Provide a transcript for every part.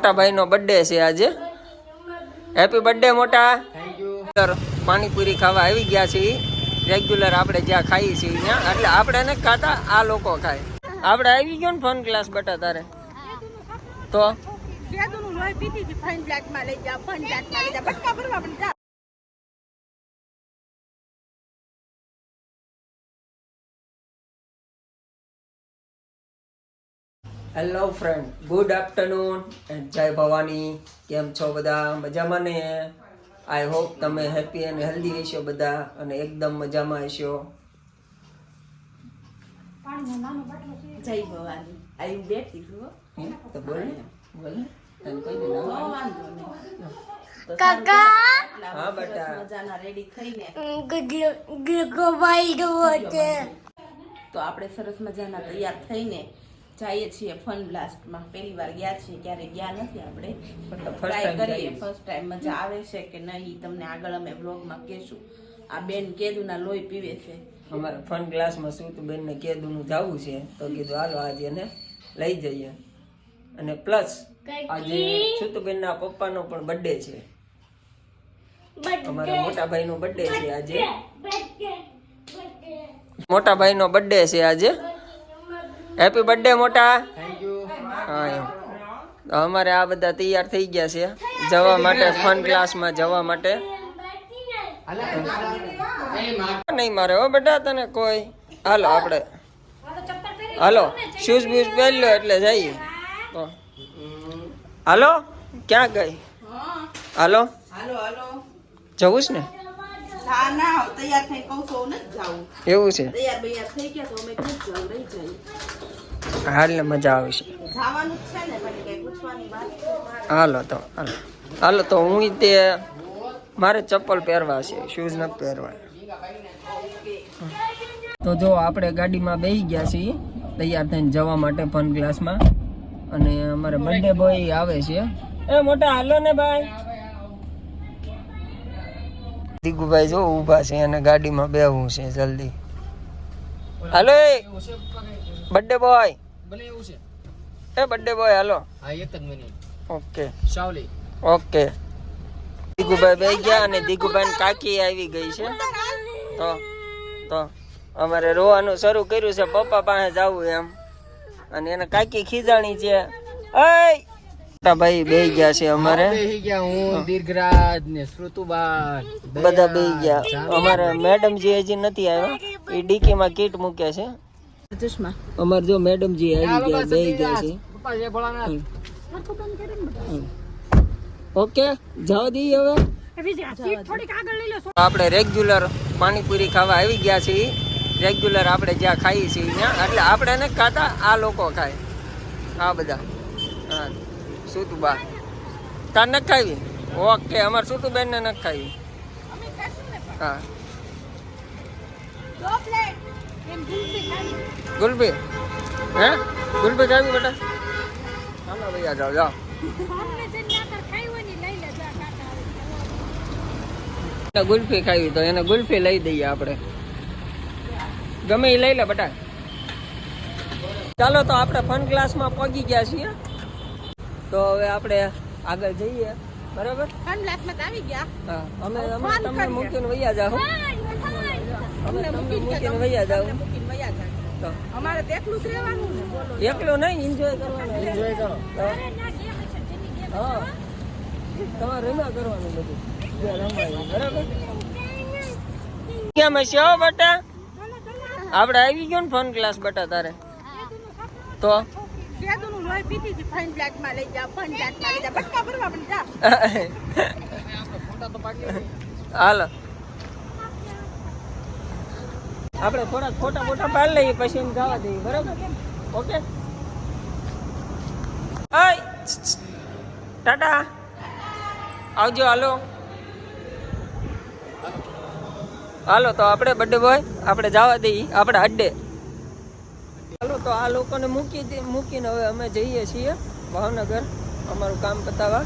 મોટા ભાઈ નો બર્થડે છે આજે. હેપી બર્થડે મોટા. થેન્ક યુ રેગ્યુલર પાણીપુરી ખાવા આવી ગયા છીએ. રેગ્યુલર આપણે જ્યાં ખાઈએ છીએ ત્યાં. એટલે આપણે ને ખાતા આ લોકો ખાય. આપણે આવી ગયો ને ફન ક્લાસ બટા તારે. તો? Hello friend good afternoon and જય ભવાની કેમ છો બધા? મજામાં ને? આઈ હોપ તમે હેપી એન્ડ હેલ્ધી હશો બધા અને એકદમ મજામાં હશો. જય ભવાની. આઈ બેઠી છું તો બોલ ને. બોલ ને. તને કહી વાંધો નહીં. કાકા? હા બેટા. મજાના રેડી થઈને. તો આપણે સરસ મજાના તૈયાર થઈને જઈએ છીએ ફન બ્લાસ્ટમાં પહેલી વાર ગયા છીએ ક્યારે ગયા નથી આપણે. પણ ટ્રાય કરીએ. ફર્સ્ટ ટાઈમ મજા આવે છે કે નહીં તમને આગળ અમે બ્લોગમાં કહેશું. આ બેન કેદુના લોહી પીવે છે. અમારા ફન ક્લાસમાં સુતુબેન ને કેદુનું જવું છે. તો કીધું હાલો આજે એને લઈ જઈએ. અને પ્લસ આજે છુતુબેનના પપ્પાનો પણ બર્થડે છે. અમારા મોટા ભાઈ નો બર્થડે છે આજે. મોટા ભાઈ નો બર્થડે છે આજે. હેપી બર્થડે મોટા. હા એમ. અમારે આ બધા તૈયાર થઈ ગયા છે. જવા માટે ફન ક્લાસમાં જવા માટે. નહીં મારે. હો બેટા તને કોઈ. હાલો આપણે. હાલો શૂઝ બૂઝ પહેરી લો એટલે જઈએ. તો. હાલો ક્યાં ગઈ? હાલો. હાલો હાલો. જવું છે ને? ના ના તૈયાર થઈ કહું છું નથી જાવું એવું છે? તૈયાર બૈયાર થઈ ગયા તો અમે ક્યાં જાવ રહી જઈએ હાલ ને મજા આવશે જવાનું છે ને પણ કઈ પૂછવાની વાત હાલો તો હાલો. હાલો તો હું તે મારે ચપ્પલ પહેરવા છે શૂઝ નથી પહેરવા. તો જો આપણે ગાડીમાં બેસી ગયા છીએ તૈયાર થઈને જવા માટે ફન ક્લાસમાં અને અમારે બર્થડે બોય આવે છે. એ મોટા હાલો ને ભાઈ. દીગુભાઈ જો ઊભા છે અને ગાડીમાં બેહવું છે જલ્દી. હાલો એ. બર્થડે બોય ભલે એવું છે. એ બર્થડે બોય હાલો. હા એક જ minute okay Shavli. Okay Digubhai બે ગયા અને દીગુભાઈ કાકી આવી ગઈ છે. તો તો અમારે રોવાનું શરૂ કર્યું છે. પપ્પા પાસે જવું એમ. અને એને કાકી ખીજાણી છે. અય ભાઈ બે ગયા છે અમારે. હું દીર્ઘરાજ ને શ્રુતુબાન બધા બે ગયા. અમારે મેડમજી હજી નથી આવ્યા એ ડીકીમાં કીટ મૂક્યા છે. અમારે જો મેડમજી આવી ગયા બે ગયા છે. ઓકે જવા દી હવે. આપણે રેગ્યુલર પાણીપુરી ખાવા આવી ગયા છીએ. રેગ્યુલર આપણે જ્યાં ખાઈએ છીએ ત્યાં. એટલે આપણે ને ખાતા આ લોકો ખાય. આ બધા. હા. સુતુબા. તાર નખાવી ખાવી? ઓકે અમારે સુતુબેન ને નખાવી હા. ગુલબી હે? ગુલબી ખાવી બેટા? હાલો ભૈયા જાઓ જાઓ. ગુલ્ફી ખાવી તો એને ગુલ્ફી લઈ દઈએ આપણે. ગમે એ લઈ લે બટા. ચાલો તો આપણે ફન ક્લાસમાં પહોંચી ગયા છીએ. તો હવે આપણે આગળ જઈએ. બરાબર? આવી ગયા. હા અમે અમે તમને મૂકીને વૈયા જાઓ. અમે મૂકીને વૈયા જાઓ. તમને મૂકીને વયા જાય. તો. અમારે તો એકલું જ રહેવાનું ને બોલો. એકલો નહીં એન્જોય કરવાનું. એન્જોય કરો. હા. તમારે રમ્યા કરવાનું બધું. બરાબર? કેમ હશે હો બટા? આપણે આવી ગયો ને ફોન ક્લાસ બટા તારે? તો? લોહી આપણે થોડા ખોટા મોટા પાડી લઈએ, પછી જવા દઈએ. બરાબર? ઓકે? ટાટા. આવજો, હાલો. હાલો, તો આપણે બર્થડે બોય આપણે જવા દઈએ. આપણે અડ્ડે ચાલો તો આ લોકોને મૂકી મૂકીને હવે અમે જઈએ છીએ ભાવનગર અમારું કામ પતાવવા.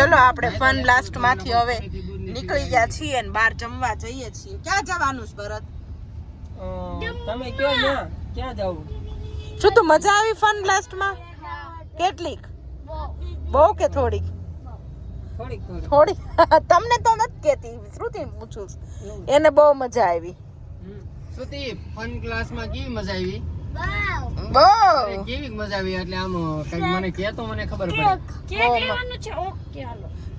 ચલો આપણે ફન બ્લાસ્ટમાંથી હવે નીકળી ગયા છીએ અને બહાર જમવા જઈએ છીએ. ક્યાં જવાનું છે ભરત? તમે કયો ને ક્યાં જાવ શું તો મજા આવી ફન બ્લાસ્ટમાં કેટલીક? બહુ કે થોડીક? થોડી તમને તો નથી કેતી શ્રુતિ પૂછું. એને બહુ મજા આવી. શ્રુતિ ફન ક્લાસમાં કેવી મજા આવી? બહુ. કેવી મજા આવી એટલે આમ મને કે તો મને ખબર પડે.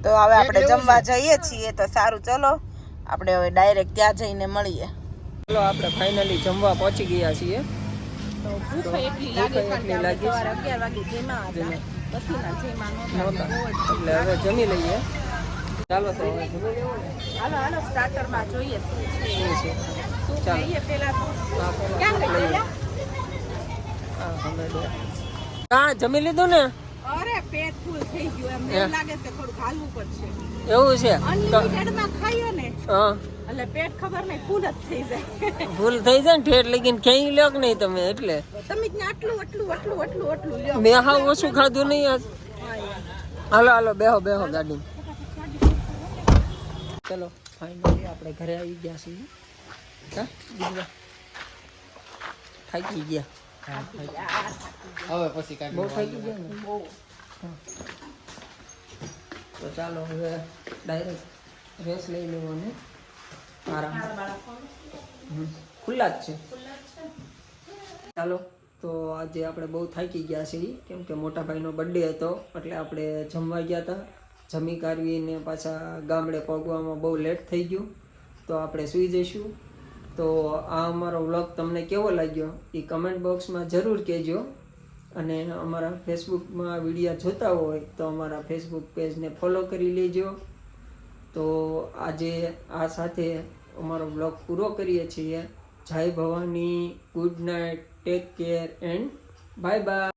તો હવે આપણે જમવા જઈએ છીએ તો સારું ચલો. આપણે હવે ડાયરેક્ટ ત્યાં જઈને મળીએ. ચલો આપણે ફાઇનલી જમવા પહોંચી ગયા છીએ. ભૂખ એટલી હવે જમી લઈએ. ચાલો તો હાલો હાલો સ્ટાર્ટરમાં જોઈએ. શું છે. ચાલો. ખાઈએ હા જમી લીધું ને? અરે પેટ ફૂલ થઈ ગયું એમ. એમ લાગે છે થોડું થોડુંક પડશે. એવું છે? અનલિમિટેડમાં ખાઈએ ને હા. એટલે પેટ ખબર નહીં ફૂલ જ થઈ જાય. ભૂલ થઈ જાય ને ઠેઠ લગીને ક્યાંય લ્યો કે નહીં તમે એટલે. તમે ત્યાં આટલું આટલું આટલું આટલું આટલું લ્યો. મેં હા ઓછું ખાધું નહીં આજ. હાલો હાલો બેહો બેહો ગાડી ચલો ફાઇનલી આપણે ઘરે આવી ગયા છીએ. હા બીજું થાકી ગયા. હવે પછી કાંઈ બહુ થઈ ગયું તો ચાલો હવે ડાયરેક્ટ રેસ લઈ લેવાની આરામ. ખુલ્લા જ છે. ચાલો તો આજે આપણે બહુ થાકી ગયા છીએ. કેમ કે મોટા ભાઈનો બર્થડે હતો એટલે આપણે જમવા ગયા હતા. જમી કાઢવીને પાછા ગામડે પગવામાં બહુ લેટ થઈ ગયું. તો આપણે સૂઈ જઈશું. તો આ અમારો વ્લોગ તમને કેવો લાગ્યો એ કમેન્ટ બોક્સમાં જરૂર કહેજો. અને અમારા ફેસબુકમાં વિડીયા જોતા હોય તો અમારા ફેસબુક પેજને ફોલો કરી લેજો. તો આજે આ સાથે અમારો બ્લોગ પૂરો કરીએ છીએ. જય Bhavani good night take care and bye bye